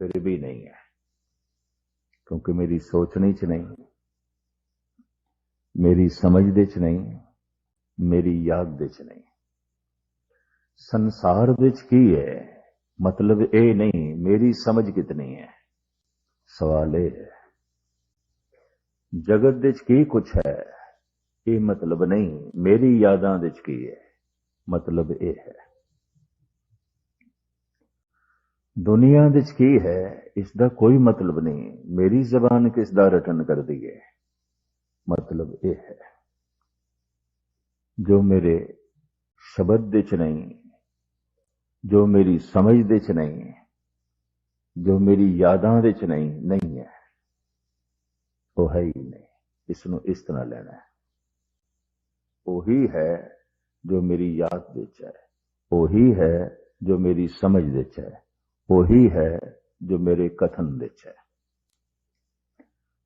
ਫਿਰ ਵੀ ਨਹੀਂ ਹੈ ਕਿਉਂਕਿ ਮੇਰੀ ਸੋਚਣੀ ਚ ਨਹੀਂ ਮੇਰੀ ਸਮਝ ਦੇ ਚ ਨਹੀਂ ਮੇਰੀ ਯਾਦ ਦੇ ਚ ਨਹੀਂ ਸੰਸਾਰ ਵਿੱਚ ਕੀ ਹੈ ਮਤਲਬ ਇਹ ਨਹੀਂ ਮੇਰੀ ਸਮਝ ਕਿਤਨੀ ਹੈ ਸਵਾਲ ਇਹ ਹੈ ਜਗਤ ਵਿੱਚ ਕੀ ਕੁਝ ਹੈ ਇਹ ਮਤਲਬ ਨਹੀਂ ਮੇਰੀ ਯਾਦਾਂ ਵਿੱਚ ਕੀ ਹੈ ਮਤਲਬ ਇਹ ਹੈ ਦੁਨੀਆ ਵਿੱਚ ਕੀ ਹੈ ਇਸ ਦਾ ਕੋਈ ਮਤਲਬ ਨਹੀਂ ਮੇਰੀ ਜ਼ਬਾਨ ਕਿਸ ਦਾ ਰਟਨ ਕਰਦੀ ਹੈ ਮਤਲਬ ਇਹ ਹੈ ਜੋ ਮੇਰੇ ਸ਼ਬਦ ਦੇ ਚ ਨਹੀਂ ਜੋ ਮੇਰੀ ਸਮਝ ਦੇ ਚ ਨਹੀਂ ਜੋ ਮੇਰੀ ਯਾਦਾਂ ਦੇ ਚ ਨਹੀਂ ਨਹੀਂ ਹੈ ਉਹ ਹੈ ਹੀ ਨਹੀਂ ਇਸ ਨੂੰ ਇਸ ਤਰ੍ਹਾਂ ਲੈਣਾ ਹੈ ਉਹੀ ਹੈ ਜੋ ਮੇਰੀ ਯਾਦ ਵਿੱਚ ਹੈ ਉਹੀ ਹੈ ਜੋ ਮੇਰੀ ਸਮਝ ਵਿੱਚ ਹੈ ਉਹੀ ਹੈ ਜੋ ਮੇਰੇ ਕਥਨ ਵਿੱਚ ਹੈ।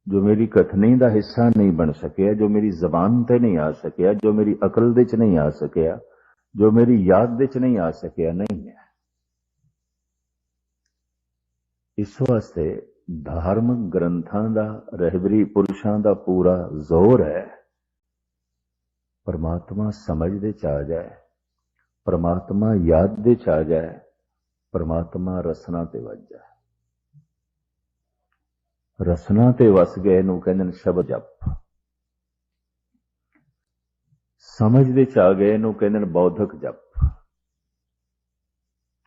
ਜੋ ਮੇਰੀ ਕਥਨੀ ਦਾ ਹਿੱਸਾ ਨਹੀਂ ਬਣ ਸਕਿਆ, ਜੋ ਮੇਰੀ ਜ਼ਬਾਨ ਤੇ ਨਹੀਂ ਆ ਸਕਿਆ, ਜੋ ਮੇਰੀ ਅਕਲ ਦੇ ਚ ਨਹੀਂ ਆ ਸਕਿਆ, ਜੋ ਮੇਰੀ ਯਾਦ ਦੇ ਚ ਨਹੀਂ ਆ ਸਕਿਆ, ਨਹੀਂ ਹੈ। ਇਸ ਵਾਸਤੇ ਧਾਰਮਿਕ ਗ੍ਰੰਥਾਂ ਦਾ, ਰਹਿਬਰੀ ਪੁਰਸ਼ਾਂ ਦਾ ਪੂਰਾ ਜ਼ੋਰ ਹੈ। ਪਰਮਾਤਮਾ ਸਮਝ ਦੇ ਚ ਆ ਜਾਏ, ਪਰਮਾਤਮਾ ਯਾਦ ਦੇ ਚ ਆ ਜਾਏ ਪਰਮਾਤਮਾ ਰਸਨਾ ਤੇ ਵਾਜਾ ਰਸਨਾ ਤੇ ਵਸ ਗਏ ਨੂੰ ਕਹਿੰਦੇ ਨੇ ਸ਼ਬਦ ਜਪ। ਸਮਝ ਦੇ ਚ ਆ ਗਏ ਨੂੰ ਕਹਿੰਦੇ ਨੇ ਬੌਧਕ ਜਪ।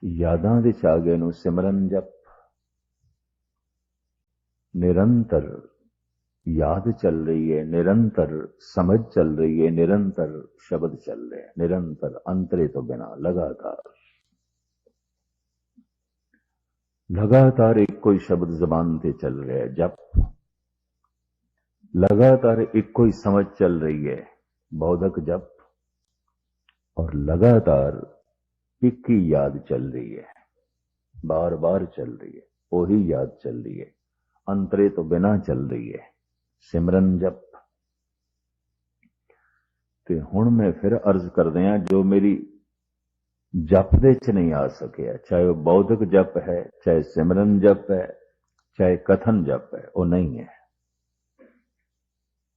ਯਾਦਾਂ ਦੇ ਚ ਆ ਗਏ ਨੂੰ ਸਿਮਰਨ ਜਪ। ਨਿਰੰਤਰ ਯਾਦ ਚੱਲ ਰਹੀ ਹੈ, ਨਿਰੰਤਰ ਸਮਝ ਚੱਲ ਰਹੀ ਹੈ, ਨਿਰੰਤਰ ਸ਼ਬਦ ਚੱਲ ਰਿਹਾ ਨਿਰੰਤਰ ਅੰਤਰੇ ਤੋਂ ਬਿਨਾ ਲਗਾਤਾਰ। لگاتار ایک کوئی شبد زبان پہ چل رہا ہے، جب لگاتار ایک کوئی سمجھ چل رہی ہے بودک جب اور لگاتار ایک ہی یاد چل رہی ہے، بار بار چل رہی ہے، وہی یاد چل رہی ہے، انترے تو بنا چل رہی ہے، سمرن جب۔ تے ہن میں پھر عرض کر دیا جو میری ਜਪ ਦੇ ਚ ਨਹੀਂ ਆ ਸਕਿਆ ਚਾਹੇ ਉਹ ਬੌਧਿਕ ਜਪ ਹੈ ਚਾਹੇ ਸਿਮਰਨ ਜਪ ਹੈ ਚਾਹੇ ਕਥਨ ਜਪ ਹੈ ਉਹ ਨਹੀਂ ਹੈ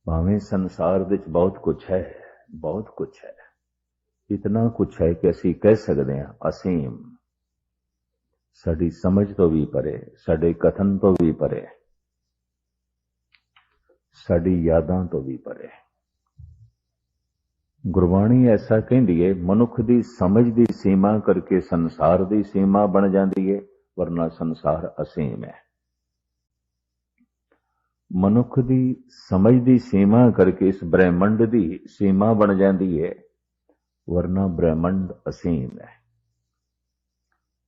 ਭਾਵੇਂ ਸੰਸਾਰ ਵਿੱਚ ਬਹੁਤ ਕੁਝ ਹੈ ਬਹੁਤ ਕੁਝ ਹੈ ਇਤਨਾ ਕੁਝ ਹੈ ਕਿ ਅਸੀਂ ਕਹਿ ਸਕਦੇ ਹਾਂ ਅਸੀਮ ਸਾਡੀ ਸਮਝ ਤੋਂ ਵੀ ਪਰੇ ਸਾਡੇ ਕਥਨ ਤੋਂ ਵੀ ਪਰੇ ਸਾਡੀ ਯਾਦਾਂ ਤੋਂ ਵੀ ਪਰੇ ਗੁਰਬਾਣੀ ਐਸਾ ਕਹਿੰਦੀ ਏ, ਮਨੁੱਖ ਦੀ ਸਮਝ ਦੀ ਸੀਮਾ ਕਰਕੇ ਸੰਸਾਰ ਦੀ ਸੀਮਾ ਬਣ ਜਾਂਦੀ ਏ, ਵਰਨਾ ਸੰਸਾਰ ਅਸੀਮ ਹੈ। ਮਨੁੱਖ ਦੀ ਸਮਝ ਦੀ ਸੀਮਾ ਕਰਕੇ ਇਸ ਬ੍ਰਹਿਮੰਡ ਦੀ ਸੀਮਾ ਬਣ ਜਾਂਦੀ ਹੈ ਵਰਨਾ ਬ੍ਰਹਿਮੰਡ ਅਸੀਮ ਹੈ।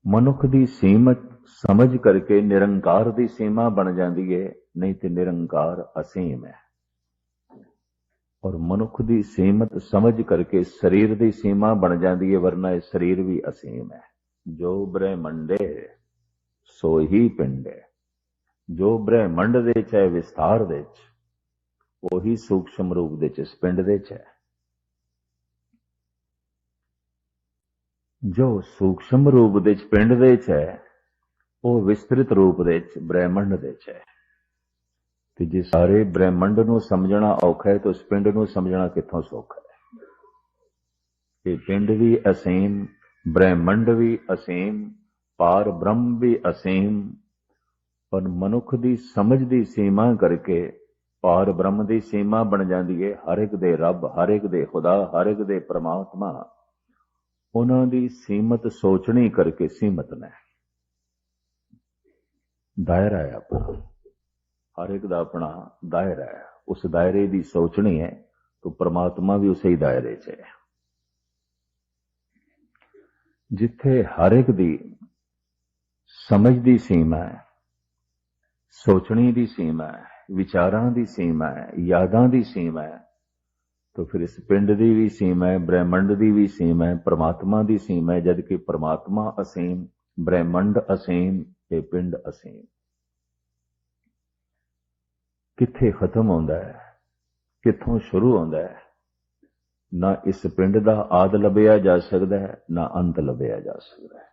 ਮਨੁੱਖ ਦੀ ਸੀਮਤ ਸਮਝ ਕਰਕੇ ਨਿਰੰਕਾਰ ਦੀ ਸੀਮਾ ਬਣ ਜਾਂਦੀ ਹੈ ਨਹੀਂ ਤੇ ਨਿਰੰਕਾਰ ਅਸੀਮ ਹੈ। ਔਰ ਮਨੁੱਖ ਦੀ ਸੀਮਤ ਸਮਝ ਕਰਕੇ ਸਰੀਰ ਦੀ ਸੀਮਾ ਬਣ ਜਾਂਦੀ ਹੈ ਵਰਨਾ ਇਹ ਸਰੀਰ ਵੀ ਅਸੀਮ ਹੈ। ਜੋ ਬ੍ਰਹਮੰਡੇ, ਸੋ ਹੀ ਪਿੰਡੇ। ਜੋ ਬ੍ਰਹਿਮੰਡ ਦੇ ਚ ਹੈ, ਵਿਸਥਾਰ ਦੇ ਚ ਉਹੀ ਸੂਖਸ਼ਮ ਰੂਪ ਦੇ ਚ ਇਸ ਪਿੰਡ ਦੇ ਚ ਹੈ। ਜੋ ਸੂਖਸ਼ਮ ਰੂਪ ਦੇ ਚ ਪਿੰਡ ਦੇ ਚ ਹੈ, ਉਹ ਵਿਸਤ੍ਰਿਤ ਰੂਪ ਦੇ ਚ ਬ੍ਰਹਮੰਡ ਦੇ ਚ ਹੈ। ਤੇ ਜੇ ਸਾਰੇ ਬ੍ਰਹਿਮੰਡ ਨੂੰ ਸਮਝਣਾ ਔਖਾ ਹੈ, ਤਾਂ ਉਸ ਪਿੰਡ ਨੂੰ ਸਮਝਣਾ ਕਿੱਥੋਂ ਸੌਖਾ ਹੈ? ਇਹ ਪਿੰਡ ਵੀ ਅਸੀਮ, ਬ੍ਰਹਿਮੰਡ ਵੀ ਅਸੀਮ ਪਾਰ ਬ੍ਰਹਮ ਵੀ ਅਸੀਮ, ਪਰ ਮਨੁੱਖ ਦੀ ਸਮਝ ਦੀ ਸੀਮਾ ਕਰਕੇ ਪਾਰ ਬ੍ਰਹਮ ਦੀ ਸੀਮਾ ਬਣ ਜਾਂਦੀ ਹੈ। ਹਰ ਇੱਕ ਦੇ ਰੱਬ, ਹਰ ਇੱਕ ਦੇ ਖੁਦਾ, ਹਰ ਇੱਕ ਦੇ ਪ੍ਰਮਾਤਮਾ। ਉਹਨਾਂ ਦੀ ਸੀਮਤ ਸੋਚਣੀ ਕਰਕੇ ਸੀਮਤ ਨੇ। ਦਾਇਰਾ ਹੈ ਆਪਣਾ। ਹਰ ਇੱਕ ਦਾ ਆਪਣਾ ਦਾਇਰਾ ਹੈ। ਉਸ ਦਾਇਰੇ ਦੀ ਸੋਚਣੀ ਹੈ ਤਾਂ ਪ੍ਰਮਾਤਮਾ ਵੀ ਉਸੇ ਹੀ ਦਾਇਰੇ 'ਚ ਹੈ। ਜਿੱਥੇ ਹਰ ਇੱਕ ਦੀ ਸਮਝ ਦੀ ਸੀਮਾ ਹੈ, ਸੋਚਣੀ ਦੀ ਸੀਮਾ ਹੈ, ਵਿਚਾਰਾਂ ਦੀ ਸੀਮਾ ਹੈ, ਯਾਦਾਂ ਦੀ ਸੀਮਾ ਹੈ, ਤਾਂ ਫਿਰ ਇਸ ਪਿੰਡ ਦੀ ਵੀ ਸੀਮਾ ਹੈ, ਬ੍ਰਹਿਮੰਡ ਦੀ ਵੀ ਸੀਮਾ ਹੈ, ਪ੍ਰਮਾਤਮਾ ਦੀ ਸੀਮਾ ਹੈ ਜਦ ਕਿ ਪ੍ਰਮਾਤਮਾ ਅਸੀਮ, ਬ੍ਰਹਿਮੰਡ ਅਸੀਮ ਤੇ ਪਿੰਡ ਅਸੀਮ। ਕਿੱਥੇ ਖਤਮ ਹੁੰਦਾ ਹੈ, ਕਿੱਥੋਂ ਸ਼ੁਰੂ ਹੁੰਦਾ ਹੈ, ਨਾ ਇਸ ਪਿੰਡ ਦਾ ਆਦ ਲੱਭਿਆ ਜਾ ਸਕਦਾ ਹੈ, ਨਾ ਅੰਤ ਲੱਭਿਆ ਜਾ ਸਕਦਾ ਹੈ।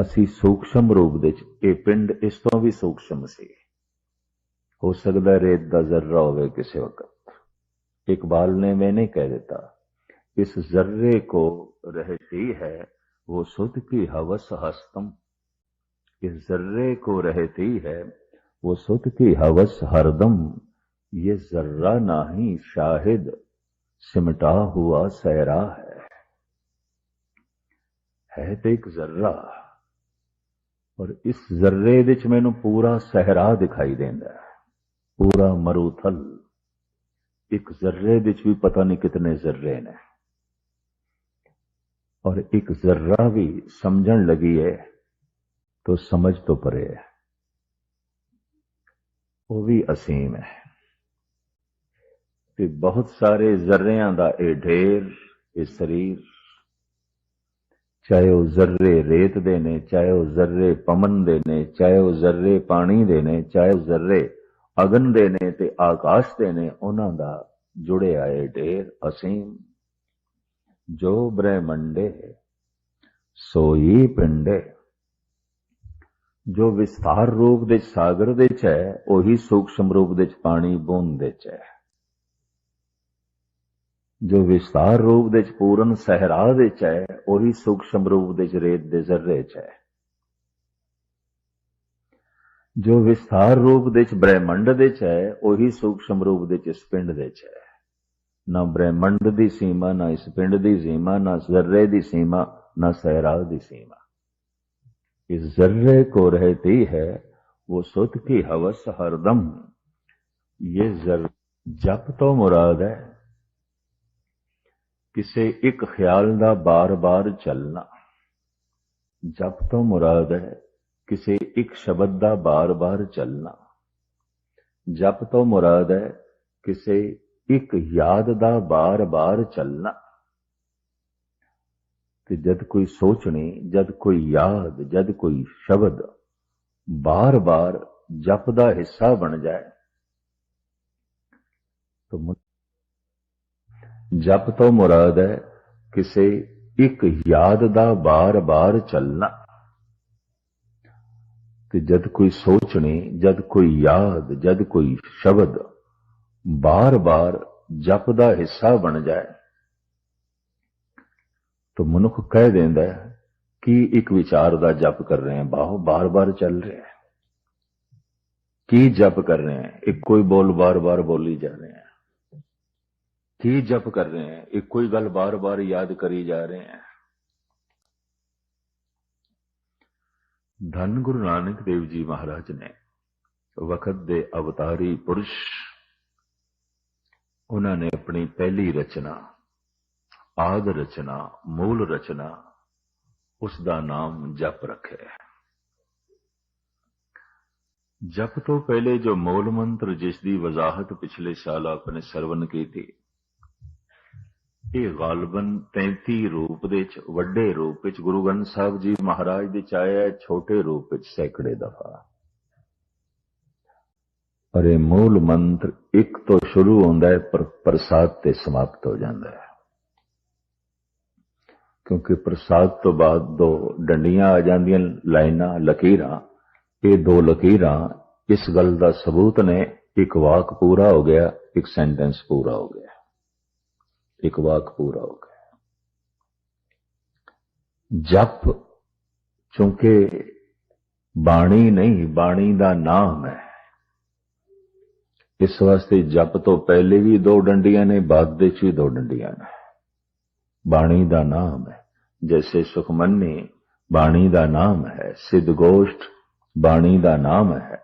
ਅਸੀਂ ਸੂਖਸ਼ਮ ਰੂਪ ਵਿੱਚ, ਇਹ ਪਿੰਡ ਇਸ ਤੋਂ ਵੀ ਸੂਖਸ਼ਮ ਸੀ। ਹੋ ਸਕਦਾ ਰੇਤ ਦਾ ਜ਼ਰਰਾ ਹੋਵੇ ਕਿਸੇ ਵਕਤ। ਇਕਬਾਲ ਨੇ ਮੈਂ ਨਹੀਂ ਕਹਿ ਦਿੱਤਾ, ਇਸ ਜ਼ਰਰੇ ਕੋ ਰਹਤੀ ਹੈ, ਉਹ ਸੁਧ ਕੀ ਹਵਸ ਹਸਤਮ। ਇਸ ਜ਼ਰਰੇ ਕੋ रहती ਹੈ وہ ست کی حوث ہردم یہ ذرہ نہیں شاہد، سمٹا ہوا سیرا ہے۔ ہے تو ایک ذرہ، اور اس ذرے دچ مینو پورا سہرا دکھائی دیں ہے۔ پورا مروتھل، ایک ذرے دچ بھی پتہ نہیں کتنے ذرے نے۔ اور ایک ذرہ بھی سمجھن لگی ہے تو سمجھ تو پرے۔ ہے ਉਹ ਵੀ ਅਸੀਮ ਹੈ। ਤੇ ਬਹੁਤ ਸਾਰੇ ਜ਼ਰਰਿਆਂ ਦਾ ਇਹ ਢੇਰ, ਇਹ ਸਰੀਰ, ਚਾਹੇ ਉਹ ਜ਼ਰਰੇ ਰੇਤ ਦੇ ਨੇ, ਚਾਹੇ ਉਹ ਜ਼ਰਰੇ ਪਮਨ ਦੇ ਨੇ, ਚਾਹੇ ਉਹ ਜ਼ਰਰੇ ਪਾਣੀ ਦੇ ਨੇ, ਚਾਹੇ ਉਹ ਜ਼ਰਰੇ ਅਗਨ ਦੇ ਨੇ ਤੇ ਆਕਾਸ਼ ਦੇ ਨੇ, ਉਹਨਾਂ ਦਾ ਜੁੜੇ ਆਏ ਢੇਰ ਅਸੀਮ। ਜੋ ਬ੍ਰਹਿਮੰਡੇ ਸੋਈ ਪਿੰਡੇ ਜੋ ਵਿਸਥਾਰ ਰੂਪ ਦੇ ਸਾਗਰ ਦੇ ਚ ਹੈ ਉਹੀ ਸੂਖਸ਼ਮ ਰੂਪ ਦੇ ਚ ਪਾਣੀ ਬੂੰਦ ਦੇ ਚ ਹੈ ਜੋ ਵਿਸਥਾਰ ਰੂਪ ਦੇ ਚ ਪੂਰਨ ਸਹਿਰਾ ਦੇ ਚ ਹੈ ਉਹੀ ਸੂਖਸ਼ਮ ਰੂਪ ਦੇ ਚ ਰੇਤ ਦੇ ਜ਼ਰਰੇ ਚ ਹੈ ਜੋ ਵਿਸਥਾਰ ਰੂਪ ਦੇ ਚ ਬ੍ਰਹਿਮੰਡ ਦੇ ਚ ਹੈ ਉਹੀ ਸੂਖਸ਼ਮ ਰੂਪ ਦੇ ਚ ਇਸ ਪਿੰਡ ਦੇ ਚ ਹੈ ਨਾ ਬ੍ਰਹਿਮੰਡ ਦੀ ਸੀਮਾ ਨਾ ਇਸ ਪਿੰਡ ਦੀ ਸੀਮਾ ਨਾ ਜ਼ਰਰੇ ਦੀ ਸੀਮਾ ਨਾ ਸਹਿਰਾ ਦੀ ਸੀਮਾ کہ ذرے کو رہتی ہے وہ سد کی ہوس ہر دم۔ یہ ذر جب تو مراد ہے۔ کسی ایک خیال دا بار بار چلنا۔ جب تو مراد ہے کسی ایک شبد دا بار بار چلنا۔ جب تو مراد ہے کسی ایک یاد دا بار بار چلنا۔ ਤੇ ਜਦ ਕੋਈ ਸੋਚਣੇ, ਜਦ ਕੋਈ ਯਾਦ, ਜਦ ਕੋਈ ਸ਼ਬਦ ਬਾਰ-ਬਾਰ ਜਪ ਦਾ ਹਿੱਸਾ ਬਣ ਜਾਏ। ਤਾਂ ਜਪ ਤੋਂ ਮੁਰਾਦ ਹੈ ਕਿਸੇ ਇੱਕ ਯਾਦ ਦਾ ਬਾਰ-ਬਾਰ ਚੱਲਣਾ। ਤੇ ਜਦ ਕੋਈ ਸੋਚਣੇ, ਜਦ ਕੋਈ ਯਾਦ, ਜਦ ਕੋਈ ਸ਼ਬਦ ਬਾਰ-ਬਾਰ ਜਪ ਦਾ ਹਿੱਸਾ ਬਣ ਜਾਏ। तो मनुख कह देंदा है कि एक विचार ਦਾ ਜਪ ਕਰ ਰਹੇ ਹਾਂ ਬਾਹੋ ਬਾਰ-ਬਾਰ ਚੱਲ ਰਿਹਾ ਹੈ ਕੀ ਜਪ ਕਰ ਰਹੇ हैं ਇੱਕੋ ਹੀ ਬੋਲ ਬਾਰ-ਬਾਰ ਬੋਲੀ ਜਾ ਰਹੇ हैं ਕੀ ਜਪ ਕਰ ਰਹੇ हैं ਇੱਕੋ ਹੀ ਗੱਲ ਬਾਰ-ਬਾਰ ਯਾਦ ਕਰੀ ਜਾ ਰਹੇ हैं ਧੰਨ ਗੁਰੂ ਨਾਨਕ ਦੇਵ ਜੀ ਮਹਾਰਾਜ ਨੇ ਵਕਤ ਦੇ ਅਵਤਾਰੀ ਪੁਰਸ਼ ਉਹਨਾਂ ਨੇ ਆਪਣੀ ਪਹਿਲੀ ਰਚਨਾ ਆਦ ਰਚਨਾ, ਮੂਲ ਰਚਨਾ, ਉਸ ਦਾ ਨਾਮ ਜਪ ਰੱਖਿਆ ਹੈ ਜਪ ਤੋਂ ਪਹਿਲੇ ਜੋ ਮੂਲ ਮੰਤਰ ਜਿਸ ਦੀ ਵਜ਼ਾਹਤ ਪਿਛਲੇ ਸਾਲ ਆਪਨੇ ਸਰਵਨ ਕੀਤੀ, ਇਹ ਗਾਲਬਨ 33 ਰੂਪ ਦੇ ਵਿੱਚ ਵੱਡੇ ਰੂਪ ਵਿੱਚ ਗੁਰੂ ਗ੍ਰੰਥ ਸਾਹਿਬ ਜੀ ਮਹਾਰਾਜ ਦੇ ਚ ਛੋਟੇ ਰੂਪ ਵਿੱਚ ਸੈਂਕੜੇ ਦਫਾ। ਪਰ ਇਹ ਮੂਲ ਮੰਤਰ ਇੱਕ ਤੋਂ ਸ਼ੁਰੂ ਹੁੰਦਾ ਹੈ, ਪਰ ਪ੍ਰਸਾਦ ਤੇ ਸਮਾਪਤ ਹੋ ਜਾਂਦਾ ਹੈ। ਕਿਉਂਕਿ ਪ੍ਰਸਾਦ ਤੋਂ ਬਾਅਦ ਦੋ ਡੰਡੀਆਂ ਆ ਜਾਂਦੀਆਂ, ਲਾਈਨਾਂ, ਲਕੀਰਾਂ। ਇਹ ਦੋ ਲਕੀਰਾਂ, ਇਸ ਗੱਲ ਦਾ ਸਬੂਤ ਨੇ, ਇੱਕ ਵਾਕ ਪੂਰਾ ਹੋ ਗਿਆ, ਇੱਕ ਸੈਂਟੈਂਸ ਪੂਰਾ ਹੋ ਗਿਆ। ਇੱਕ ਵਾਕ ਪੂਰਾ ਹੋ ਗਿਆ। ਜਪ, ਚੁੰਕੇ ਬਾਣੀ ਨਹੀਂ, ਬਾਣੀ ਦਾ ਨਾਮ ਹੈ। ਇਸ ਵਾਸਤੇ ਜਪ ਤੋਂ ਪਹਿਲੇ ਵੀ ਦੋ ਡੰਡੀਆਂ ਨੇ, ਬਾਅਦ ਦੇ ਚ ਵੀ ਦੋ ਡੰਡੀਆਂ ਨੇ। ਬਾਣੀ ਦਾ ਨਾਮ ਹੈ। ਜੈਸੇ ਸੁਖਮਨੀ, ਬਾਣੀ ਦਾ ਨਾਮ ਹੈ। ਸਿੱਧ ਗੋਸ਼ਟ, ਬਾਣੀ ਦਾ ਨਾਮ ਹੈ।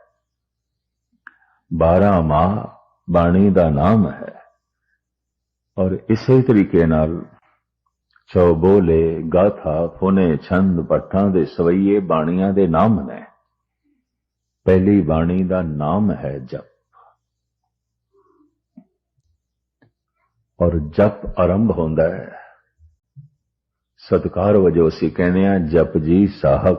12 ਮਾਹ, ਬਾਣੀ ਦਾ ਨਾਮ ਹੈ। ਔਰ ਇਸੇ ਤਰੀਕੇ ਨਾਲ ਚੌਬੋਲੇ ਗਾਥਾ ਫੁਨੇ ਛੰਦ ਪੱਠਾਂ ਦੇ ਸਵਈਏ ਬਾਣੀਆਂ ਦੇ ਨਾਮ ਨੇ। ਪਹਿਲੀ ਬਾਣੀ ਦਾ ਨਾਮ ਹੈ ਜਪ। ਔਰ ਜਪ ਆਰੰਭ ਹੁੰਦਾ ਹੈ। ਸਤਕਾਰ ਵਜੋਂ ਅਸੀਂ ਕਹਿੰਦੇ ਆ ਜਪ ਜੀ ਸਾਹਿਬ।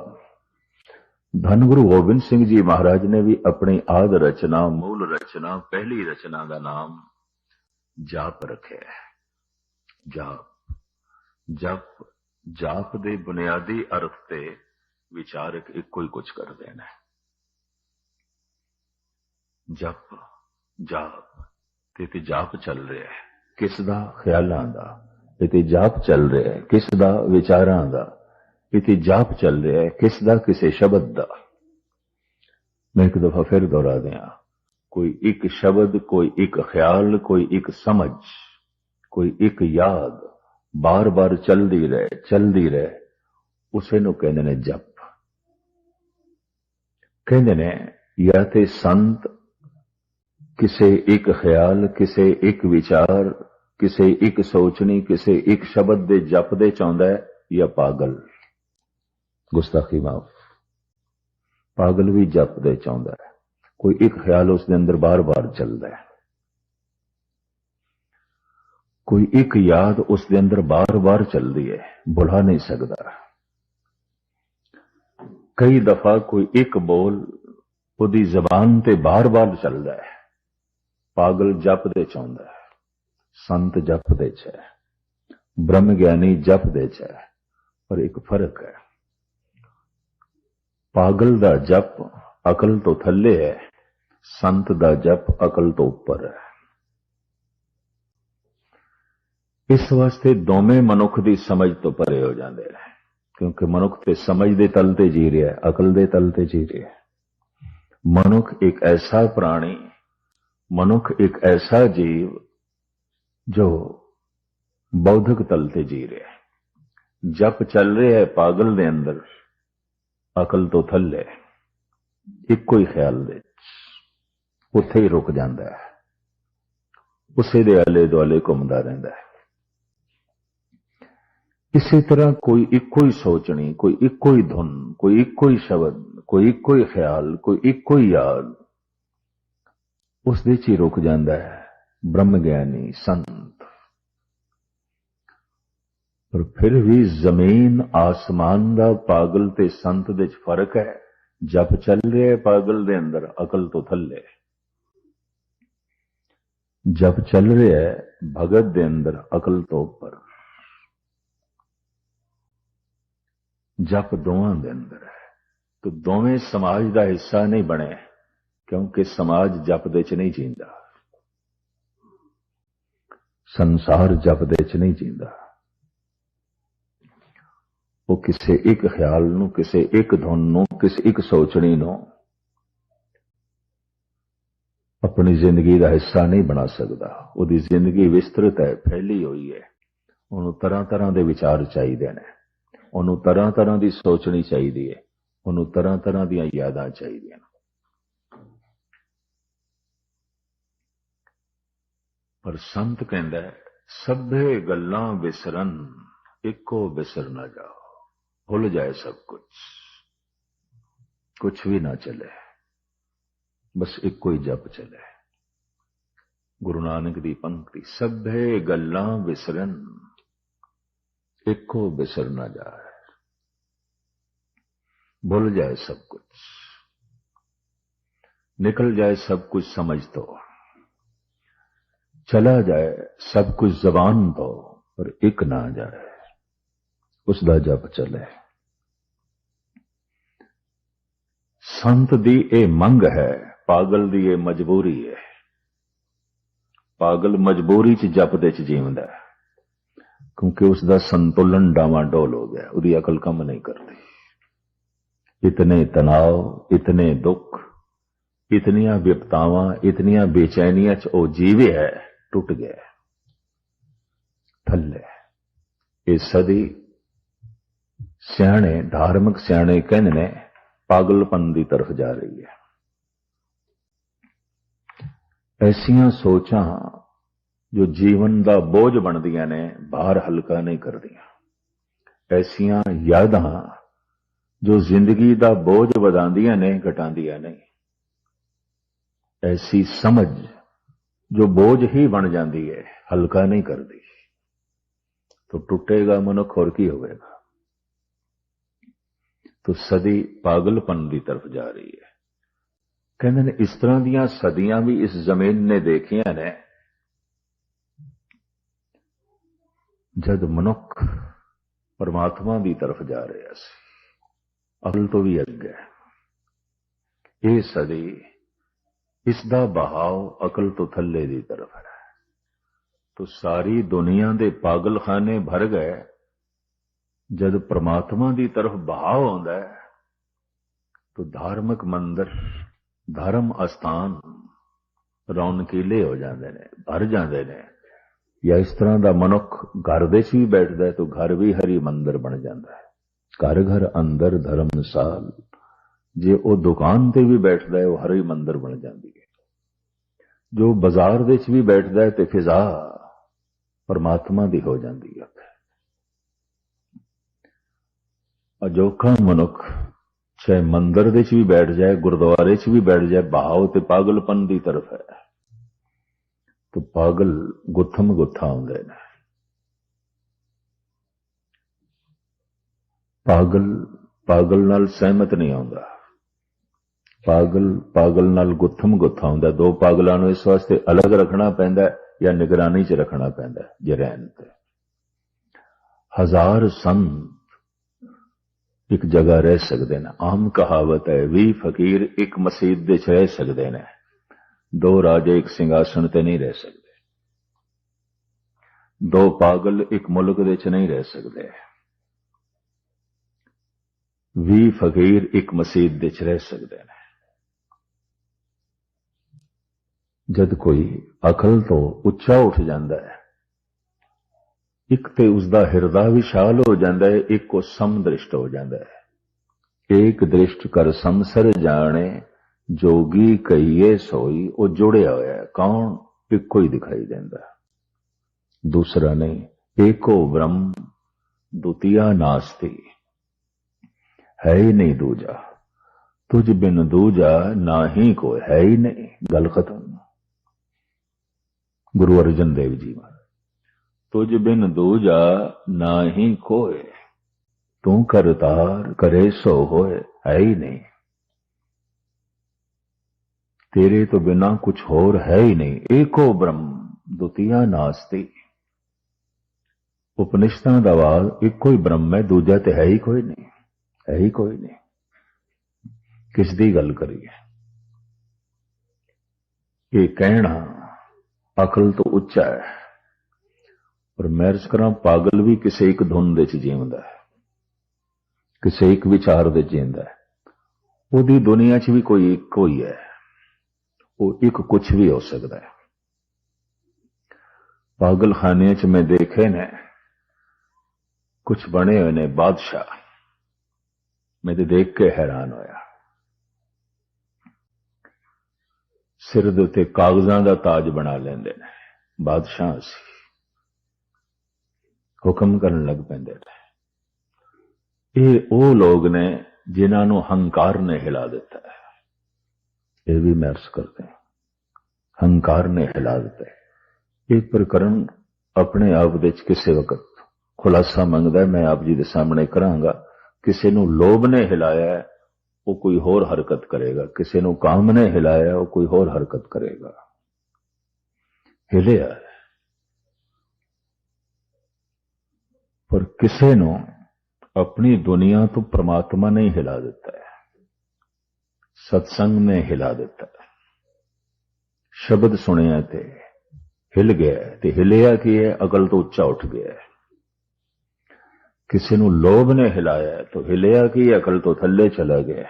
ਧੰਨ ਗੁਰੂ ਗੋਬਿੰਦ ਸਿੰਘ ਜੀ ਮਹਾਰਾਜ ਨੇ ਵੀ ਆਪਣੀ ਆਦ ਰਚਨਾ, ਮੂਲ ਰਚਨਾ, ਪਹਿਲੀ ਰਚਨਾ ਦਾ ਨਾਮ ਜਾਪ ਰੱਖਿਆ ਹੈ। ਜਾਪ। ਜਪ, ਜਾਪ ਦੇ ਬੁਨਿਆਦੀ ਅਰਥ ਤੇ ਵਿਚਾਰਕ ਇੱਕੋ ਹੀ ਕੁਝ ਕਰਦੇ ਨੇ ਜਪ, ਜਾਪ। ਤੇ ਤੇ ਜਾਪ ਚੱਲ ਰਿਹਾ ਹੈ। ਕਿਸ ਦਾ? ਖਿਆਲਾਂ ਦਾ। ਇਹ ਜਾਪ ਚੱਲ ਰਿਹਾ ਹੈ, ਕਿਸ ਦਾ ਵਿਚਾਰਾਂ ਦਾ? ਇਹ ਜਾਪ ਚੱਲ ਰਿਹਾ ਹੈ, ਕਿਸ ਦਾ, ਕਿਸੇ ਸ਼ਬਦ ਦਾ? ਮੈਂ ਇੱਕ ਦਫਾ ਫਿਰ ਦੁਹਰਾ ਦਿਆਂ, ਕੋਈ ਇੱਕ ਸ਼ਬਦ, ਕੋਈ ਇੱਕ ਖਿਆਲ, ਕੋਈ ਇੱਕ ਸਮਝ, ਕੋਈ ਇੱਕ ਯਾਦ ਬਾਰ-ਬਾਰ ਚੱਲਦੀ ਰਹੇ ਚੱਲਦੀ ਰਹੇ, ਉਸੇ ਨੂੰ ਕਹਿੰਦੇ ਨੇ ਜਪ। ਕਹਿੰਦੇ ਨੇ ਜਾਂ ਤੇ ਸੰਤ, ਕਿਸੇ ਇੱਕ ਖਿਆਲ, ਕਿਸੇ ਇੱਕ ਵਿਚਾਰ ਕਿਸੇ ਇੱਕ ਸੋਚਣੀ ਕਿਸੇ ਇੱਕ ਸ਼ਬਦ ਦੇ ਜਪ ਦੇ ਚਾਹੁੰਦਾ ਹੈ ਜਾਂ ਪਾਗਲ। ਗੁਸਤਾਖੀ ਮਾਫ। ਪਾਗਲ ਵੀ ਜਪ ਦੇ ਚਾਹੁੰਦਾ ਹੈ। ਕੋਈ ਇੱਕ ਖਿਆਲ ਉਸ ਦੇ ਅੰਦਰ ਬਾਰ-ਬਾਰ ਚੱਲਦਾ ਹੈ। ਕੋਈ ਇੱਕ ਯਾਦ ਉਸ ਦੇ ਅੰਦਰ ਬਾਰ-ਬਾਰ ਚੱਲਦੀ ਹੈ। ਭੁਲਾ ਨਹੀਂ ਸਕਦਾ। ਕਈ ਦਫਾ ਕੋਈ ਇੱਕ ਬੋਲ ਉਹਦੀ ਜ਼ਬਾਨ ਤੇ ਬਾਰ-ਬਾਰ ਚੱਲਦਾ ਹੈ। ਪਾਗਲ ਜਪਦੇ ਚਾਹੁੰਦਾ ਹੈ। ਸੰਤ ਜਪਦੇ ਚ ਹੈ। ਬ੍ਰਹਮ ਗਿਆਨੀ ਜਪਦੇ ਚ ਹੈ। ਪਰ ਇੱਕ ਫ਼ਰਕ ਹੈ। ਪਾਗਲ ਦਾ ਜਪ ਅਕਲ ਤੋਂ ਥੱਲੇ ਹੈ। ਸੰਤ ਦਾ ਜਪ ਅਕਲ ਤੋਂ ਉੱਪਰ ਹੈ। ਇਸ ਵਾਸਤੇ ਦੋਵੇਂ ਮਨੁੱਖ ਦੀ ਸਮਝ ਤੋਂ ਪਰੇ ਹੋ ਜਾਂਦੇ ਨੇ। ਕਿਉਂਕਿ ਮਨੁੱਖ ਤੇ ਸਮਝ ਦੇ ਤਲ ਤੇ ਜੀ ਰਿਹਾ ਹੈ, ਅਕਲ ਦੇ ਤਲ ਤੇ ਜੀ ਰਿਹਾ ਹੈ। ਮਨੁੱਖ ਇੱਕ ਐਸਾ ਪ੍ਰਾਣੀ, ਮਨੁੱਖ ਇੱਕ ਐਸਾ ਜੀਵ ਜੋ ਬੌਧਿਕ ਤਲ ਤੇ ਜੀ ਰਿਹਾ ਹੈ। ਜਪ ਚੱਲ ਰਿਹਾ ਹੈ ਪਾਗਲ ਦੇ ਅੰਦਰ, ਅਕਲ ਤੋਂ ਥੱਲੇ ਇੱਕੋ ਹੀ ਖਿਆਲ ਦੇ ਉੱਥੇ ਹੀ ਰੁਕ ਜਾਂਦਾ ਹੈ। ਉਸੇ ਦੇ ਆਲੇ ਦੁਆਲੇ ਘੁੰਮਦਾ ਰਹਿੰਦਾ ਹੈ। ਇਸੇ ਤਰ੍ਹਾਂ ਕੋਈ ਇੱਕੋ ਹੀ ਸੋਚਣੀ, ਕੋਈ ਇੱਕੋ ਹੀ ਧੁਨ, ਕੋਈ ਇੱਕੋ ਹੀ ਸ਼ਬਦ, ਕੋਈ ਇੱਕੋ ਹੀ ਖਿਆਲ, ਕੋਈ ਇੱਕੋ ਹੀ ਯਾਦ ਉਸ ਦੇ ਚ ਹੀ ਰੁਕ ਜਾਂਦਾ ਹੈ। ਬ੍ਰਹਮ ਗਿਆਨੀ ਸੰਤ। ਪਰ ਫਿਰ ਵੀ ਜ਼ਮੀਨ ਆਸਮਾਨ ਦਾ ਪਾਗਲ ਤੇ ਸੰਤ ਦੇ ਵਿੱਚ ਫ਼ਰਕ ਹੈ। ਜਪ ਚੱਲ ਰਿਹਾ ਪਾਗਲ ਦੇ ਅੰਦਰ, ਅਕਲ ਤੋਂ ਥੱਲੇ। ਜਪ ਚੱਲ ਰਿਹਾ ਭਗਤ ਦੇ ਅੰਦਰ, ਅਕਲ ਤੋਂ ਉੱਪਰ। ਜਪ ਦੋਵਾਂ ਦੇ ਅੰਦਰ ਹੈ। ਤਾਂ ਦੋਵੇਂ ਸਮਾਜ ਦਾ ਹਿੱਸਾ ਨਹੀਂ ਬਣੇ, ਕਿਉਂਕਿ ਸਮਾਜ ਜਪ ਦੇ ਚ ਨਹੀਂ ਜੀਂਦਾ। ਸੰਸਾਰ ਜਪਦੇ ਚ ਨਹੀਂ ਜੀਂਦਾ। ਉਹ ਕਿਸੇ ਇੱਕ ਖਿਆਲ ਨੂੰ, ਕਿਸੇ ਇੱਕ ਧੁਨ ਨੂੰ, ਕਿਸੇ ਇੱਕ ਸੋਚਣੀ ਨੂੰ ਆਪਣੀ ਜ਼ਿੰਦਗੀ ਦਾ ਹਿੱਸਾ ਨਹੀਂ ਬਣਾ ਸਕਦਾ। ਉਹਦੀ ਜ਼ਿੰਦਗੀ ਵਿਸਤ੍ਰਿਤ ਹੈ, ਫੈਲੀ ਹੋਈ ਹੈ। ਉਹਨੂੰ ਤਰ੍ਹਾਂ ਤਰ੍ਹਾਂ ਦੇ ਵਿਚਾਰ ਚਾਹੀਦੇ ਨੇ। ਉਹਨੂੰ ਤਰ੍ਹਾਂ ਤਰ੍ਹਾਂ ਦੀ ਸੋਚਣੀ ਚਾਹੀਦੀ ਹੈ। ਉਹਨੂੰ ਤਰ੍ਹਾਂ ਤਰ੍ਹਾਂ ਦੀਆਂ ਯਾਦਾਂ ਚਾਹੀਦੀਆਂ ਨੇ। پر سنت کہندا ہے سبھے گلیں بسرن اکو بسر نہ جاؤ بھول جائے سب کچھ کچھ بھی نہ چلے بس ایک جپ چلے گرو نانک دی پنکتی سبھی گلیں بسرن ایک بسر نہ جائے بھول جائے سب کچھ نکل جائے سب کچھ سمجھ تو ਚਲਾ ਜਾਏ, ਸਭ ਕੁਝ ਜ਼ਬਾਨ ਤੋਂ, ਪਰ ਇੱਕ ਨਾ ਜਾਏ ਉਸ ਦਾ ਜਪ ਚੱਲੇ। ਸੰਤ ਦੀ ਇਹ ਮੰਗ ਹੈ, ਪਾਗਲ ਦੀ ਇਹ ਮਜਬੂਰੀ ਹੈ। ਪਾਗਲ ਮਜਬੂਰੀ ਚ ਜਪ ਦੇ ਚ ਜੀਵਦਾ ਹੈ, ਕਿਉਂਕਿ ਉਸ ਦਾ ਸੰਤੁਲਨ ਡਾਵਾਡੋਲ ਹੋ ਗਿਆ, ਉਹਦੀ ਅਕਲ ਕੰਮ ਨਹੀਂ ਕਰਦੀ। ਇਤਨੇ ਤਣਾਅ, ਇਤਨੇ ਦੁੱਖ, ਇਤਨੀਆਂ ਵਿਪਤਾਵਾਂ, ਇਤਨੀਆਂ ਬੇਚੈਨੀਆਂ ਚ ਉਹ ਜੀਵੇ ਹੈ ਟੁੱਟ ਗਿਆ ਥੱਲੇ। ਇਹ ਸਦੀ ਸਿਆਣੇ, ਧਾਰਮਿਕ ਸਿਆਣੇ ਕਹਿੰਦੇ ਨੇ, ਪਾਗਲਪਨ ਦੀ ਤਰਫ ਜਾ ਰਹੀ ਹੈ। ਐਸੀਆਂ ਸੋਚਾਂ ਜੋ ਜੀਵਨ ਦਾ ਬੋਝ ਬਣਦੀਆਂ ਨੇ, ਬਾਹਰ ਹਲਕਾ ਨਹੀਂ ਕਰਦੀਆਂ। ਐਸੀਆਂ ਯਾਦਾਂ ਜੋ ਜ਼ਿੰਦਗੀ ਦਾ ਬੋਝ ਵਧਾਉਂਦੀਆਂ ਨੇ, ਘਟਾਉਂਦੀਆਂ ਨਹੀਂ। ਐਸੀ ਸਮਝ جو بوجھ ہی بن جاندی ہے، ہلکا نہیں کرتی تو ٹوٹے گا منک اور کی ہوئے گا؟ تو سدی پاگل پن کی طرف جا رہی ہے۔ کہنے نے، اس طرح دیاں صدیاں بھی اس زمین نے دیکھیاں نے۔ جد منک پرماتما دی طرف جا رہا ہیں۔ عقل تو بھی اگے۔ یہ صدی ਇਸ ਦਾ ਬਹਾਵ ਅਕਲ ਤੋਂ ਥੱਲੇ ਦੀ ਤਰਫ ਹੈ। ਤੋ ਸਾਰੀ ਦੁਨੀਆ ਦੇ ਪਾਗਲਖਾਨੇ ਭਰ ਗਏ। ਜਦ ਪ੍ਰਮਾਤਮਾ ਦੀ ਤਰਫ ਬਹਾਵ ਆਉਂਦਾ ਹੈ, ਤੋ ਧਾਰਮਿਕ ਮੰਦਰ, ਧਰਮ ਅਸਥਾਨ ਰੌਣਕੀਲੇ ਹੋ ਜਾਂਦੇ ਨੇ, ਭਰ ਜਾਂਦੇ ਨੇ। ਜਾਂ ਇਸ ਤਰ੍ਹਾਂ ਦਾ ਮਨੁੱਖ ਘਰ ਦੇ 'ਚ ਵੀ ਬੈਠਦਾ ਹੈ, ਤਾਂ ਘਰ ਵੀ ਹਰੀ ਮੰਦਰ ਬਣ ਜਾਂਦਾ ਹੈ। ਘਰ ਘਰ ਅੰਦਰ ਧਰਮ ਸਾਲ ਜੇ ਉਹ ਦੁਕਾਨ ਤੇ ਵੀ ਬੈਠਦਾ ਹੈ, ਉਹ ਹਰੀ ਮੰਦਰ ਬਣ ਜਾਂਦੀ ਹੈ। ਜੋ ਬਾਜ਼ਾਰ ਵਿੱਚ ਵੀ ਬੈਠਦਾ ਹੈ, ਤੇ ਫਿਜ਼ਾ ਪਰਮਾਤਮਾ ਦੀ ਹੋ ਜਾਂਦੀ ਹੈ ਅਜੋਖਾ ਮਨੁੱਖ ਚਾਹੇ ਮੰਦਰ ਦੇ 'ਚ ਵੀ ਬੈਠ ਜਾਏ, ਗੁਰਦੁਆਰੇ 'ਚ ਵੀ ਬੈਠ ਜਾਏ ਭਾਵ ਤੇ ਪਾਗਲਪਨ ਦੀ ਤਰਫ ਹੈ। ਤੋ ਪਾਗਲ ਗੁੱਥਮ ਗੁੱਥਾ ਹੁੰਦੇ ਨੇ। ਪਾਗਲ ਪਾਗਲ ਨਾਲ ਸਹਿਮਤ ਨਹੀਂ ਆਉਂਦਾ। ਪਾਗਲ ਪਾਗਲ ਨਾਲ ਗੁੱਥਮ ਗੁੱਥਾ ਹੁੰਦਾ। ਦੋ ਪਾਗਲਾਂ ਨੂੰ ਇਸ ਵਾਸਤੇ ਅਲੱਗ ਰੱਖਣਾ ਪੈਂਦਾ ਜਾਂ ਨਿਗਰਾਨੀ 'ਚ ਰੱਖਣਾ ਪੈਂਦਾ ਹੈ ਤੇ। ਹਜ਼ਾਰ ਸੰਤ ਇੱਕ ਜਗ੍ਹਾ ਰਹਿ ਸਕਦੇ ਨੇ। ਆਮ ਕਹਾਵਤ ਹੈ, ਵੀ ਫਕੀਰ ਇੱਕ ਮਸਜਿਦ ਦੇ 'ਚ ਰਹਿ ਸਕਦੇ ਨੇ। ਦੋ ਰਾਜੇ ਇੱਕ ਸਿੰਘਾਸਣ ਤੇ ਨਹੀਂ ਰਹਿ ਸਕਦੇ। ਦੋ ਪਾਗਲ ਇੱਕ ਮੁਲਕ ਦੇ 'ਚ ਨਹੀਂ ਰਹਿ ਸਕਦੇ। ਵੀ ਫਕੀਰ ਇੱਕ ਮਸਜਿਦ ਦੇ 'ਚ ਰਹਿ ਸਕਦੇ ਨੇ। ਜਦ ਕੋਈ ਅਕਲ ਤੋਂ ਉੱਚਾ ਉੱਠ ਜਾਂਦਾ ਹੈ, ਇੱਕ ਤੇ ਉਸ ਦਾ ਹਿਰਦਾ ਵਿਸ਼ਾਲ ਹੋ ਜਾਂਦਾ ਹੈ, ਇੱਕ ਕੋ ਸਮਦ੍ਰਿਸ਼ਟ ਹੋ ਜਾਂਦਾ ਹੈ। ਏਕ ਦ੍ਰਿਸ਼ਟ ਕਰ ਸੰਸਰ ਜਾਣੇ, ਜੋਗੀ ਕਹੀਏ ਸੋਈ, ਉਹ ਜੁੜਿਆ ਹੋਇਆ ਹੈ, ਕੌਣ? ਇੱਕੋ ਹੀ ਦਿਖਾਈ ਦਿੰਦਾ ਦੂਸਰਾ ਨਹੀਂ, ਏਕੋ ਬ੍ਰਹਮ, ਦੁਤੀਆ ਨਾਸਤੀ। ਹੈ ਹੀ ਨਹੀਂ ਦੂਜਾ। ਤੁਝ ਬਿਨ ਦੂਜਾ ਨਾ ਹੀ ਕੋਈ ਹੈ ਹੀ ਨਹੀਂ। ਗੱਲ ਖਤਮ। ਗੁਰੂ ਅਰਜਨ ਦੇਵ ਜੀ ਮਹਾਰਾਜ। ਤੁਝ ਬਿਨ ਦੂਜਾ ਨਾ ਕੋਏ ਤੂੰ ਕਰਤਾਰ ਕਰੇ ਸੋ ਹੋਏ, ਹੈ ਹੀ ਨਹੀਂ। ਤੇਰੇ ਤੋਂ ਬਿਨਾ ਕੁਝ ਹੋਰ ਹੈ ਹੀ ਨਹੀਂ, ਏਕੋ ਬ੍ਰਹਮ, ਦੁਤੀਆ ਨਾਸਤੀ। ਉਪਨਿਸ਼ਦਾਂ ਦਾ ਵਾਲ ਇੱਕੋ ਹੀ ਬ੍ਰਹਮ ਹੈ, ਦੂਜਾ ਤੇ ਹੈ ਹੀ ਕੋਈ ਨਹੀਂ, ਹੈ ਹੀ ਕੋਈ ਨਹੀਂ। ਕਿਸ ਦੀ ਗੱਲ ਕਰੀਏ? ਇਹ ਕਹਿਣਾ ਅਕਲ ਤੋਂ ਉੱਚਾ ਹੈ। ਪਰ ਮੈਂ ਮੈਰਜ ਕਰਾਂ, ਪਾਗਲ ਵੀ ਕਿਸੇ ਇੱਕ ਧੁਨ ਦੇ ਚ ਜੀਵਦਾ ਹੈ। ਕਿਸੇ ਇੱਕ ਵਿਚਾਰ ਦੇ ਜੀਂਦਾ ਹੈ। ਉਹਦੀ ਦੁਨੀਆ 'ਚ ਵੀ ਕੋਈ ਇੱਕ ਹੀ ਹੈ। ਉਹ ਇੱਕ ਕੁਝ ਵੀ ਹੋ ਸਕਦਾ ਹੈ। ਪਾਗਲਖਾਨੇ 'ਚ ਮੈਂ ਦੇਖੇ ਨੇ। ਕੁਝ ਬਣੇ ਹੋਏ ਨੇ ਬਾਦਸ਼ਾਹ। ਮੈਂ ਤੇ ਦੇਖ ਕੇ ਹੈਰਾਨ ਹੋਇਆ। ਸਿਰ ਦੇ ਉੱਤੇ ਕਾਗਜ਼ਾਂ ਦਾ ਤਾਜ ਬਣਾ ਲੈਂਦੇ ਨੇ, ਬਾਦਸ਼ਾਹ ਸੀ ਹੁਕਮ ਕਰਨ ਲੱਗ ਪੈਂਦੇ ਨੇ। ਇਹ ਉਹ ਲੋਕ ਨੇ ਜਿਨ੍ਹਾਂ ਨੂੰ ਹੰਕਾਰ ਨੇ ਹਿਲਾ ਦਿੱਤਾ ਹੈ। ਇਹ ਵੀ ਮਹਿਰਸ ਕਰਦੇ ਹਨ ਹੰਕਾਰ ਨੇ ਹਿਲਾ ਦਿੱਤਾ ਹੈ। ਇਹ ਪ੍ਰਕਰਨ ਆਪਣੇ ਆਪ ਵਿੱਚ ਕਿਸੇ ਵਕਤ ਖੁਲਾਸਾ ਮੰਗਦਾ ਮੈਂ ਆਪ ਜੀ ਦੇ ਸਾਹਮਣੇ ਕਰਾਂਗਾ। ਕਿਸੇ ਨੂੰ ਲੋਭ ਨੇ ਹਿਲਾਇਆ ਹੈ, ਉਹ ਕੋਈ ਹੋਰ ਹਰਕਤ ਕਰੇਗਾ ਕਿਸੇ ਨੂੰ ਕਾਮ ਨੇ ਹਿਲਾਇਆ ਹੈ, ਉਹ ਕੋਈ ਹੋਰ ਹਰਕਤ ਕਰੇਗਾ ਹਿਲਿਆ ਹੈ। ਪਰ ਕਿਸੇ ਨੂੰ ਆਪਣੀ ਦੁਨੀਆ ਤੋਂ ਪ੍ਰਮਾਤਮਾ ਨੇ ਹੀ ਹਿਲਾ ਦਿੱਤਾ ਹੈ ਸਤਸੰਗ ਨੇ ਹਿਲਾ ਦਿੱਤਾ ਹੈ ਸ਼ਬਦ ਸੁਣਿਆ ਤੇ ਹਿਲ ਗਿਆ ਤੇ ਹਿਲਿਆ ਕੀ ਹੈ ਅਕਲ ਤੋਂ ਉੱਚਾ ਉੱਠ ਗਿਆ ਹੈ ਕਿਸੇ ਨੂੰ ਲੋਭ ਨੇ ਹਿਲਾਇਆ ਤਾਂ ਹਿਲਿਆ ਕੀ ਅਕਲ ਤੋਂ ਥੱਲੇ ਚਲਾ ਗਿਆ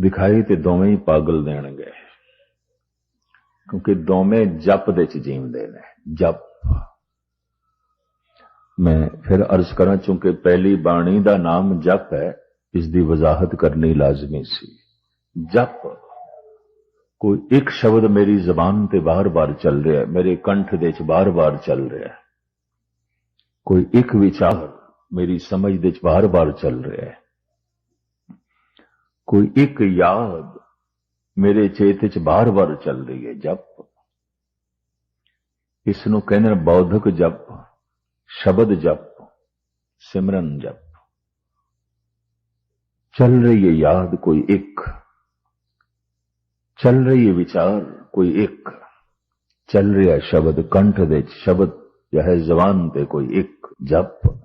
ਦਿਖਾਈ ਤੇ ਦੋਵੇਂ ਹੀ ਪਾਗਲ ਦੇਣਗੇ। ਕਿਉਂਕਿ ਦੋਵੇਂ ਜਪ ਦੇ ਚ ਜੀਵਦੇ ਨੇ। ਜਪ। ਮੈਂ ਫਿਰ ਅਰਜ਼ ਕਰਾਂ, ਚੂੰਕਿ ਪਹਿਲੀ ਬਾਣੀ ਦਾ ਨਾਮ ਜਪ ਹੈ, ਇਸ ਦੀ ਵਜ਼ਾਹਤ ਕਰਨੀ ਲਾਜ਼ਮੀ ਸੀ। ਜਪ। ਕੋਈ ਇੱਕ ਸ਼ਬਦ ਮੇਰੀ ਜ਼ਬਾਨ ਤੇ ਬਾਰ-ਬਾਰ ਚੱਲ ਰਿਹਾ ਹੈ, ਮੇਰੇ ਕੰਠ ਦੇ ਚ ਬਾਰ-ਬਾਰ ਚੱਲ ਰਿਹਾ ਹੈ। ਕੋਈ ਇੱਕ ਵਿਚਾਰ ਮੇਰੀ ਸਮਝ ਦੇ ਚ ਬਾਰ-ਬਾਰ ਚੱਲ ਰਿਹਾ ਹੈ। ਕੋਈ ਇੱਕ ਯਾਦ ਮੇਰੇ ਚੇਤ ਚ ਬਾਰ-ਬਾਰ ਚੱਲ ਰਹੀ ਹੈ ਜਪ। ਇਸ ਨੂੰ ਕਹਿੰਦੇ ਨੇ ਬੌਧਿਕ ਜਪ, ਸ਼ਬਦ ਜਪ, ਸਿਮਰਨ ਜਪ। ਚੱਲ ਰਹੀ ਹੈ ਯਾਦ ਕੋਈ ਇੱਕ। ਚੱਲ ਰਹੀ ਹੈ ਵਿਚਾਰ ਕੋਈ ਇੱਕ। ਚੱਲ ਰਿਹਾ ਸ਼ਬਦ ਕੰਠ ਦੇ ਸ਼ਬਦ ਚਾਹੇ ਜ਼ਬਾਨ ਤੇ ਕੋਈ ਇੱਕ ਜਪ।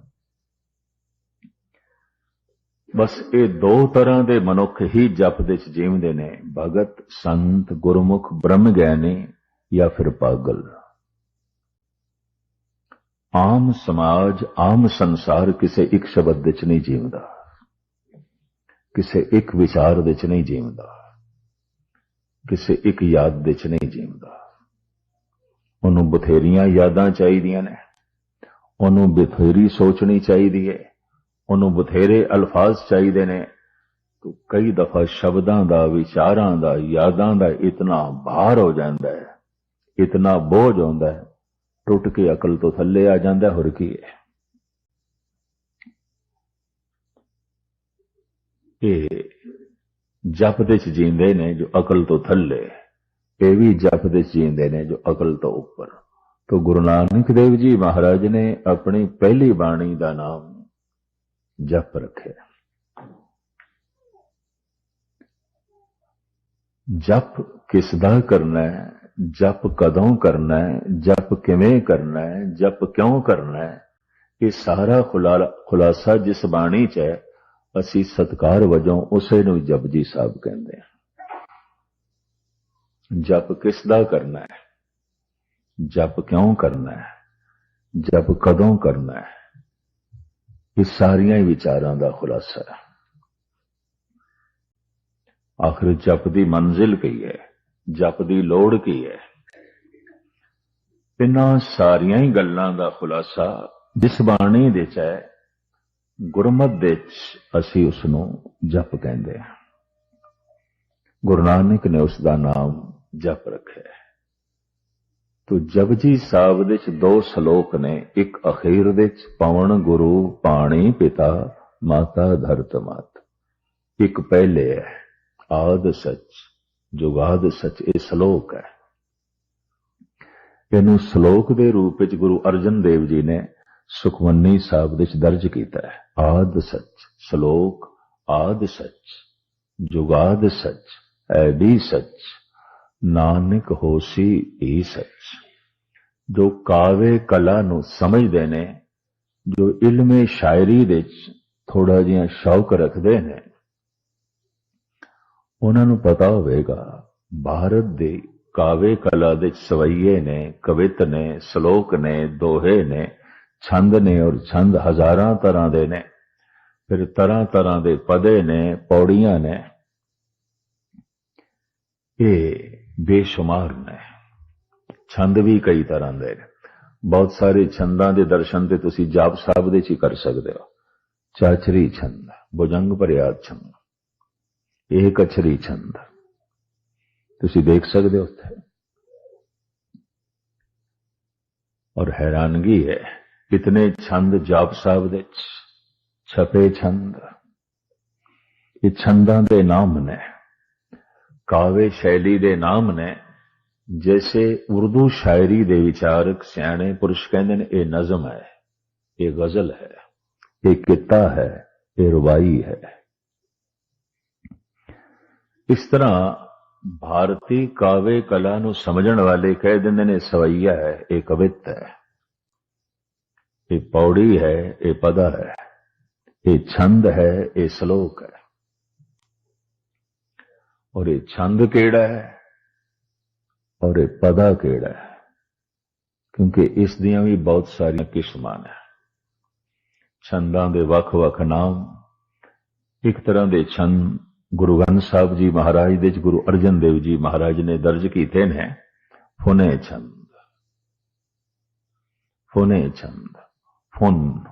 ਬਸ ਇਹ ਦੋ ਤਰ੍ਹਾਂ ਦੇ ਮਨੁੱਖ ਹੀ ਜਪ ਦੇ ਚ ਜੀਵਦੇ ਨੇ। ਭਗਤ, ਸੰਤ, ਗੁਰਮੁਖ, ਬ੍ਰਹਮ ਗਿਆਨੀ ਜਾਂ ਫਿਰ ਪਾਗਲ। ਆਮ ਸਮਾਜ, ਆਮ ਸੰਸਾਰ ਕਿਸੇ ਇੱਕ ਸ਼ਬਦ ਦੇ ਚ ਨਹੀਂ ਜੀਵਦਾ। ਕਿਸੇ ਇੱਕ ਵਿਚਾਰ ਦੇ ਚ ਨਹੀਂ ਜੀਵਦਾ। ਕਿਸੇ ਇੱਕ ਯਾਦ ਦੇ ਚ ਨਹੀਂ ਜੀਵਦਾ। ਉਹਨੂੰ ਬਥੇਰੀਆਂ ਯਾਦਾਂ ਚਾਹੀਦੀਆਂ ਨੇ। ਉਹਨੂੰ ਬਥੇਰੀ ਸੋਚਣੀ ਚਾਹੀਦੀ ਹੈ ਉਹਨੂੰ ਬਥੇਰੇ ਅਲਫਾਜ਼ ਚਾਹੀਦੇ ਨੇ। ਤੋ ਕਈ ਦਫਾ ਸ਼ਬਦਾਂ ਦਾ, ਵਿਚਾਰਾਂ ਦਾ, ਯਾਦਾਂ ਦਾ ਇਤਨਾ ਭਾਰ ਹੋ ਜਾਂਦਾ ਹੈ ਇਤਨਾ ਬੋਝ ਹੁੰਦਾ ਹੈ ਟੁੱਟ ਕੇ ਅਕਲ ਤੋਂ ਥੱਲੇ ਆ ਜਾਂਦਾ ਹੋਰ ਕੀ ਹੈ ਇਹ ਜਪ ਦੇ ਚ ਜੀਂਦੇ ਨੇ ਜੋ ਅਕਲ ਤੋਂ ਥੱਲੇ। ਇਹ ਵੀ ਜਪ ਦੇ ਚ ਜੀਂਦੇ ਨੇ ਜੋ ਅਕਲ ਤੋਂ ਉੱਪਰ। ਤੋ ਗੁਰੂ ਨਾਨਕ ਦੇਵ ਜੀ ਮਹਾਰਾਜ ਨੇ ਆਪਣੀ ਪਹਿਲੀ ਬਾਣੀ ਦਾ ਨਾਮ ਜਪ ਰੱਖਿਆ। ਜਪ ਕਿਸ ਦਾ ਕਰਨਾ ਹੈ? ਜਪ ਕਦੋਂ ਕਰਨਾ ਹੈ? ਜਪ ਕਿਵੇਂ ਕਰਨਾ ਹੈ? ਜਪ ਕਿਉਂ ਕਰਨਾ ਹੈ? ਇਹ ਸਾਰਾ ਖੁਲਾ- ਖੁਲਾਸਾ ਜਿਸ ਬਾਣੀ 'ਚ ਹੈ, ਅਸੀਂ ਸਤਕਾਰ ਵਜੋਂ ਉਸੇ ਨੂੰ ਜਪਜੀ ਸਾਹਿਬ ਕਹਿੰਦੇ ਹਾਂ। ਜਪ ਕਿਸ ਦਾ ਕਰਨਾ ਹੈ? ਜਪ ਕਿਉਂ ਕਰਨਾ ਹੈ? ਜਪ ਕਦੋਂ ਕਰਨਾ ਹੈ? ਇਹ ਸਾਰੀਆਂ ਹੀ ਵਿਚਾਰਾਂ ਦਾ ਖੁਲਾਸਾ ਹੈ। ਆਖਰ ਜਪ ਦੀ ਮੰਜ਼ਿਲ ਕੀ ਹੈ? ਜਪ ਦੀ ਲੋੜ ਕੀ ਹੈ? ਇਹਨਾਂ ਸਾਰੀਆਂ ਹੀ ਗੱਲਾਂ ਦਾ ਖੁਲਾਸਾ ਜਿਸ ਬਾਣੀ ਦੇ ਚ ਹੈ, ਗੁਰਮਤ ਦੇ ਚ ਅਸੀਂ ਉਸ ਨੂੰ ਜਪ ਕਹਿੰਦੇ ਹਾਂ। ਗੁਰੂ ਨਾਨਕ ਨੇ ਉਸ ਦਾ ਨਾਮ ਜਪ ਰੱਖਿਆ ਹੈ। ਤੋ ਜਪਜੀ ਸਾਹਿਬ ਦੇ ਚ ਦੋ ਸ਼ਲੋਕ ਨੇ, ਇੱਕ ਅਖੀਰ ਦੇ ਚ ਪਵਨ ਗੁਰੂ ਪਾਣੀ ਪਿਤਾ, ਮਾਤਾ ਧਰਤ ਮਾਤ। ਇੱਕ ਪਹਿਲੇ ਹੈ, ਆਦ ਸੱਚ, ਜੁਗਾਦ ਸੱਚ, ਇਹ ਸ਼ਲੋਕ ਹੈ। ਇਹਨੂੰ ਸ਼ਲੋਕ ਦੇ ਰੂਪ ਵਿੱਚ ਗੁਰੂ ਅਰਜਨ ਦੇਵ ਜੀ ਨੇ ਸੁਖਮਨੀ ਸਾਹਿਬ ਵਿੱਚ ਦਰਜ ਕੀਤਾ ਹੈ। ਆਦ ਸੱਚ, ਸ਼ਲੋਕ, ਆਦ ਸੱਚ, ਜੁਗਾਦ ਸੱਚ, ਐਡੀ ਸੱਚ। ਨਾਨਕ ਹੋਸੀ ਈ ਸੱਚ। ਜੋ ਕਾਵੇ ਕਲਾ ਨੂੰ ਸਮਝਦੇ ਨੇ, ਜੋ ਇਲਮੇ ਸ਼ਾਇਰੀ ਦੇ ਵਿੱਚ ਥੋੜਾ ਜਿਹਾ ਸ਼ੌਕ ਰੱਖਦੇ ਨੇ, ਉਹਨਾਂ ਨੂੰ ਪਤਾ ਹੋਵੇਗਾ, ਭਾਰਤ ਦੇ ਕਾਵੇ ਕਲਾ ਦੇ ਸਵਈਏ ਨੇ, ਕਵਿਤ ਨੇ, ਸ਼ਲੋਕ ਨੇ, ਦੋਹੇ ਨੇ, ਛੰਦ ਨੇ ਔਰ ਛੰਦ ਹਜ਼ਾਰਾਂ ਤਰ੍ਹਾਂ ਦੇ ਨੇ। ਫਿਰ ਤਰ੍ਹਾਂ ਤਰ੍ਹਾਂ ਦੇ ਪਦੇ ਨੇ, ਪੌੜੀਆਂ ਨੇ। ਇਹ ਬੇਸ਼ੁਮਾਰ ਨੇ ਛੰਦ ਵੀ ਕਈ ਤਰ੍ਹਾਂ ਦੇ ਨੇ। ਬਹੁਤ ਸਾਰੇ ਛੰਦਾਂ ਦੇ ਦਰਸ਼ਨ ਤੇ ਤੁਸੀਂ ਜਾਪ ਸਾਹਿਬ ਦੇ ਚ ਹੀ ਕਰ ਸਕਦੇ ਹੋ। ਚਾਚਰੀ ਛੰਦ, ਭੁਜੰਗ ਭਰਿਆ ਛੰਦ। ਇਹ ਕਛਰੀ ਛੰਦ। ਤੁਸੀਂ ਦੇਖ ਸਕਦੇ ਹੋ ਉੱਥੇ। ਔਰ ਹੈਰਾਨਗੀ ਹੈ ਕਿਤਨੇ ਛੰਦ ਜਾਪ ਸਾਹਿਬ ਦੇ ਚ ਛਪੇ ਛੰਦ। ਇਹ ਛੰਦਾਂ ਦੇ ਨਾਮ ਨੇ। ਕਾਵੇ ਸ਼ੈਲੀ ਦੇ ਨਾਮ ਨੇ, ਜੈਸੇ ਉਰਦੂ ਸ਼ਾਇਰੀ ਦੇ ਵਿਚਾਰਕ ਸਿਆਣੇ ਪੁਰਸ਼ ਕਹਿੰਦੇ ਨੇ, ਇਹ ਨਜ਼ਮ ਹੈ, ਇਹ ਗਜ਼ਲ ਹੈ, ਇਹ ਕਿੱਤਾ ਹੈ, ਇਹ ਰੁਬਾਈ ਹੈ। ਇਸ ਤਰ੍ਹਾਂ ਭਾਰਤੀ ਕਾਵੇ ਕਲਾ ਨੂੰ ਸਮਝਣ ਵਾਲੇ ਕਹਿ ਦਿੰਦੇ ਨੇ, ਸਵਈਆ ਹੈ, ਇਹ ਕਵਿਤ ਹੈ, ਇਹ ਪੌੜੀ ਹੈ, ਇਹ ਪਦਾ ਹੈ, ਇਹ ਛੰਦ ਹੈ, ਇਹ ਸ਼ਲੋਕ ਹੈ। ਔਰ ਇਹ ਛੰਦ ਕਿਹੜਾ ਹੈ? ਔਰ ਇਹ ਪਦਾ ਕਿਹੜਾ ਹੈ? ਕਿਉਂਕਿ ਇਸ ਦੀਆਂ ਵੀ ਬਹੁਤ ਸਾਰੀਆਂ ਕਿਸਮਾਂ ਨੇ। ਛੰਦਾਂ ਦੇ ਵੱਖ-ਵੱਖ ਨਾਮ। ਇੱਕ ਤਰ੍ਹਾਂ ਦੇ ਛੰਦ ਗੁਰੂ ਗ੍ਰੰਥ ਸਾਹਿਬ ਜੀ ਮਹਾਰਾਜ ਦੇ ਚ ਗੁਰੂ ਅਰਜਨ ਦੇਵ ਜੀ ਮਹਾਰਾਜ ਨੇ ਦਰਜ ਕੀਤੇ ਨੇ। ਫੁਨੇ ਛੰਦ। ਫੁਨੇ ਛੰਦ। ਫੁਨ।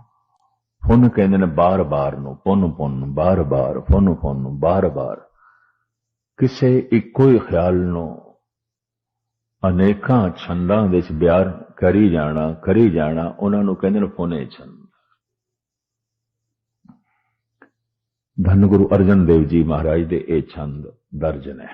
ਫੁਨ ਕਹਿੰਦੇ ਨੇ ਬਾਰ-ਬਾਰ ਨੂੰ ਪੁੰਨ ਪੁੰਨ ਬਾਰ-ਬਾਰ ਫੁਨ ਫੁਨ ਬਾਰ-ਬਾਰ। ਕਿਸੇ ਇੱਕੋ ਹੀ ਖਿਆਲ ਨੂੰ ਅਨੇਕਾਂ ਛੰਦਾਂ ਵਿੱਚ ਬਿਆਰ ਕਰੀ ਜਾਣਾ ਕਰੀ ਜਾਣਾ, ਉਹਨਾਂ ਨੂੰ ਕਹਿੰਦੇ ਨੇ ਫੋਨੇ ਛੰਦ। ਧੰਨ ਗੁਰੂ ਅਰਜਨ ਦੇਵ ਜੀ ਮਹਾਰਾਜ ਦੇ ਇਹ ਛੰਦ ਦਰਜ ਨੇ